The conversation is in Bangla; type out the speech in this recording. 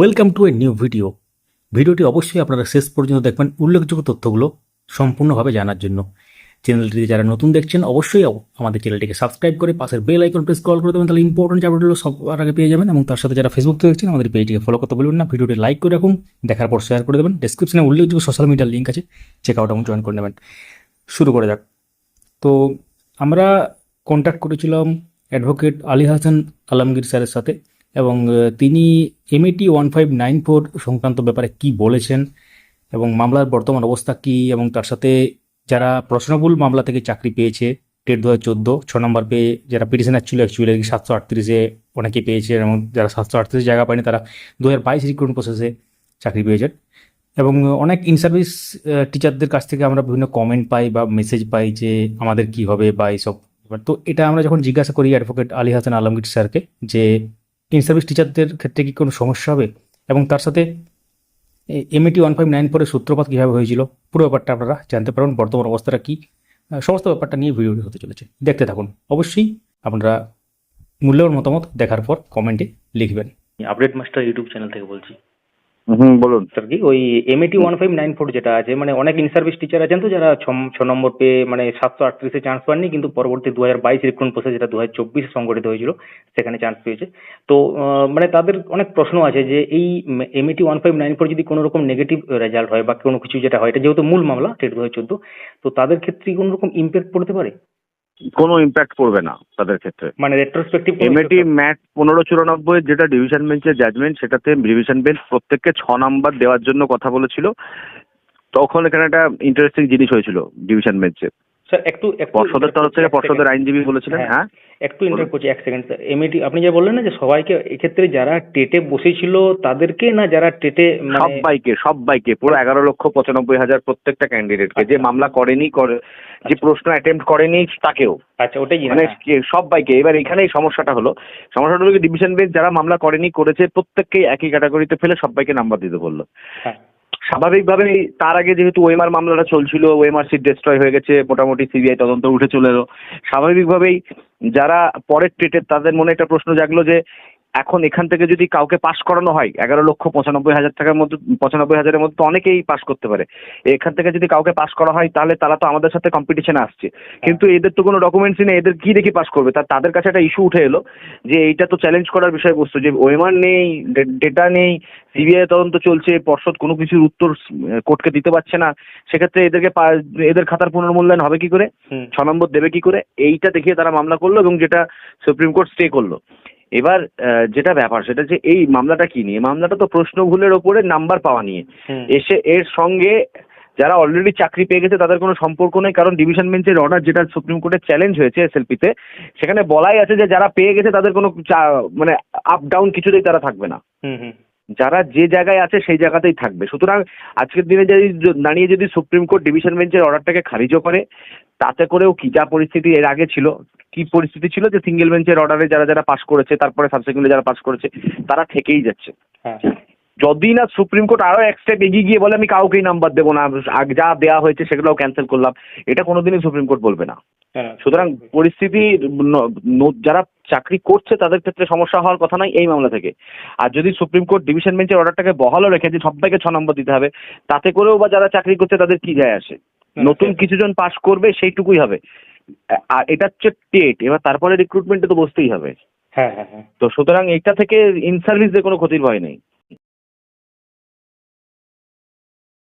Welcome to a new video ভিডিওটি অবশ্যই আপনারা শেষ পর্যন্ত দেখবেন উল্লেখযোগ্য তথ্যগুলো সম্পূর্ণভাবে জানার জন্য। চ্যানেলটিতে যারা নতুন দেখছেন, অবশ্যই আমাদের চ্যানেলটিকে সাবস্ক্রাইব করে পাশের বেল আইকন প্রেস কল করে দেবেন। তাহলে ইম্পর্টেন্ট আপডেটগুলো সবার আগে পেয়ে যাবেন এবং তার সাথে যারা ফেসবুক থেকে দেখছেন, আমাদের পেজটিকে ফলো করতে বলবেন না। ভিডিওটি লাইক করে রাখুন, দেখার পর শেয়ার করে দেবেন। ডেসক্রিপশনে উল্লেখযোগ্য সোশ্যাল মিডিয়ার লিঙ্ক আছে। চেক আউট এবং জয়েন করে নেবেন। শুরু করে যাক। তো আমরা কন্ট্যাক্ট করেছিলাম অ্যাডভোকেট আলী হাসান আলমগীর স্যারের সাথে। এবং তিনি MAT one five nine four সংক্রান্ত ব্যাপারে কি বলেছেন এবং মামলার বর্তমান অবস্থা কি এবং তার সাথে যারা প্রশ্নবুল মামলা থেকে চাকরি পেয়েছে টেট দু হাজার চোদ্দ, ছ নম্বর পেয়ে যারা পিটিশনার ছিল অ্যাকচুয়ালি সাতশো আটত্রিশে অনেকে পেয়েছে এবং যারা সাতশো আটত্রিশে জায়গা পায়নি তারা দু হাজার বাইশ রিক্রুটমেন্ট প্রসেসে চাকরি পেয়েছেন। এবং অনেক ইন সার্ভিস টিচারদের কাছ থেকে আমরা বিভিন্ন কমেন্ট পাই বা মেসেজ পাই যে আমাদের কি হবে বা এইসব। তো এটা আমরা যখন জিজ্ঞাসা করি অ্যাডভোকেট আলী হাসান আলমগীর স্যারকে যে ইন সার্ভিস টিচারদের ক্ষেত্রে কি কোনো সমস্যা হবে? এবং তার সাথে এমএটি ওয়ান ফাইভ নাইন ফোরের সূত্রপাত কীভাবে হয়েছিল? পুরো ব্যাপারটা আপনারা জানতে পারবেন। বর্তমান অবস্থাটা কী? সমস্ত ব্যাপারটা নিয়ে ভিডিওটি হতে চলেছে। দেখতে থাকুন। অবশ্যই আপনারা মূল্যবান মতামত দেখার পর কমেন্টে লিখবেন। আপডেট মাস্টার ইউটিউব চ্যানেল থেকে বলছি। বলুন। স্যার কি, ওই MAT one five nine four যেটা আছে মানে অনেক ইন সার্ভিস টিচার আছেন তো, যারা ছ নম্বর পেয়ে মানে সাতশো আটত্রিশে চান্স পাননি, কিন্তু পরবর্তী দু হাজার বাইশ রিক্রুটমেন্ট প্রসেস যেটা দু হাজার চব্বিশে সংগঠিত হয়েছিল, সেখানে চান্স পেয়েছে। তো মানে তাদের অনেক প্রশ্ন আছে যে, এই MAT one five nine four যদি কোনো রকম নেগেটিভ রেজাল্ট হয়, বা কোনো কিছু যেটা হয়, এটা যেহেতু মূল মামলা টেট দু হাজার চোদ্দ, তো তাদের ক্ষেত্রে কোনো রকম ইম্প্যাক্ট পড়তে পারে? কোনো ইম্প্যাক্ট পড়বে না তাদের ক্ষেত্রে। মানে রেট্রোস্পেক্টিভ এমএটি ম্যাট পনেরো চুরানব্বই যেটা ডিভিশন বেঞ্চের জাজমেন্ট সেটাতে ডিভিশন বেঞ্চ প্রত্যেককে ছ নাম্বার দেওয়ার জন্য কথা বলেছিল। তখন এখানে একটা ইন্টারেস্টিং জিনিস হয়েছিল ডিভিশন বেঞ্চে স্যার একটু পর্ষদের তরফ থেকে পর্ষদের আইনজীবী বলেছিলেন হ্যাঁ। হ্যাঁ? একটু ইন্টার করছি এক সেকেন্ড স্যার এমএটি আপনি যা বললেন না যে সবাইকে এক্ষেত্রে যারা টেটে বসেছিল তাদেরকে না যারা টেটে মানে সবাইকে সবাইকে পুরো এগারো লক্ষ পঁচানব্বই হাজার প্রত্যেকটা ক্যান্ডিডেটকে যে আচ্ছা। মামলা করেনি করে যে প্রশ্ন অ্যাটেম্প করেনি তাকেও। আচ্ছা ওটাই মানে সবাইকে। এবার এখানেই সমস্যাটা হলো। সমস্যাটা হলো ডিভিশন বেঞ্চ যারা মামলা করেনি করেছে প্রত্যেককেই একই ক্যাটাগরিতে ফেলে সবাইকে নাম্বার দিতে বলল। হ্যাঁ। স্বাভাবিকভাবেই তার আগে যেহেতু ওএমআর মামলাটা চলছিল ওএমআর সিট ডিস্ট্রয় হয়ে গেছে, মোটামুটি সিবিআই তদন্ত উঠে চলে এলো স্বাভাবিকভাবেই যারা পরের ট্রেটের তাদের মনে একটা প্রশ্ন জাগলো যে এখন এখান থেকে যদি কাউকে পাশ করানো হয় এগারো লক্ষ পঁচানব্বই হাজার টাকার মধ্যে পঁচানব্বই হাজারের মধ্যে তো অনেকেই পাশ করতে পারে। এখান থেকে যদি কাউকে পাশ করা হয় তাহলে তারা তো আমাদের সাথে কম্পিটিশনে আসছে। কিন্তু এদের তো কোনো ডকুমেন্টসই নেই এদের কি দেখে পাশ করবে? তা তাদের কাছে একটা ইস্যু উঠে এলো যে এইটা তো চ্যালেঞ্জ করার বিষয়বস্তু যে ওএমআর নেই ডেটা নেই সিবিআই তদন্ত চলছে পর্ষদ কোনো কিছুর উত্তর কোর্টকে দিতে পারছে না। সেক্ষেত্রে এদেরকে এদের খাতার পুনর্মূল্যায়ন হবে কি করে? ছ নম্বর দেবে কি করে? এইটা দেখিয়ে তারা মামলা করল এবং যেটা সুপ্রিম কোর্ট স্টে করল। এবার যেটা ব্যাপার সেটা যে এই মামলাটা কি নিয়ে? মামলাটা তো প্রশ্ন ভুলের ওপরে নাম্বার পাওয়া নিয়ে। এসে এর সঙ্গে যারা অলরেডি চাকরি পেয়ে গেছে তাদের কোনো সম্পর্ক নেই কারণ ডিভিশন বেঞ্চের অর্ডার যেটা সুপ্রিম কোর্টে চ্যালেঞ্জ হয়েছে এসএলপিতে সেখানে বলাই আছে যে যারা পেয়ে গেছে তাদের কোনো মানে আপ ডাউন কিছুতেই তারা থাকবে না। যারা যে জায়গায় আছে সেই জায়গাতেই থাকবে। সুতরাং আজকের দিনে যদি দাঁড়িয়ে যদি সুপ্রিম কোর্ট ডিভিশন বেঞ্চের অর্ডারটাকে খারিজও করে তাতে করেও কি যা পরিস্থিতি এর আগে ছিল কি পরিস্থিতি ছিল যে সিঙ্গেল বেঞ্চের অর্ডারে যারা যারা পাশ করেছে তারপরে সাবসিকুয়েন্টলি যারা পাশ করেছে তারা থেকেই যাচ্ছে। হ্যাঁ। যদি না সুপ্রিম কোর্ট আরও এক স্টেপ এগিয়ে গিয়ে বলে আমি কাউকেই নাম্বার দেবো না যা দেওয়া হয়েছে সেগুলোও ক্যান্সেল করলাম এটা কোনোদিনই সুপ্রিম কোর্ট বলবে না। হ্যাঁ সুতরাং পরিস্থিতি যারা চাকরি করছে তাদের ক্ষেত্রে সমস্যা হওয়ার কথা নয় এই মামলা থেকে। আর যদি সুপ্রিম কোর্ট ডিভিশন বেঞ্চের অর্ডারটাকে বহালও রেখে যে সবাইকে ছ নম্বর দিতে হবে তাতে করেও বা যারা চাকরি করছে তাদের কি যায় আসে? নতুন। কিছুজন পাশ করবে সেইটুকুই হবে। আর এটা হচ্ছে টেট এবার তারপরে রিক্রুটমেন্টে তো বসতেই হবে। হ্যাঁ হ্যাঁ হ্যাঁ। তো সুতরাং এটা থেকে ইন সার্ভিসদের কোনো ক্ষতির ভয় নেই।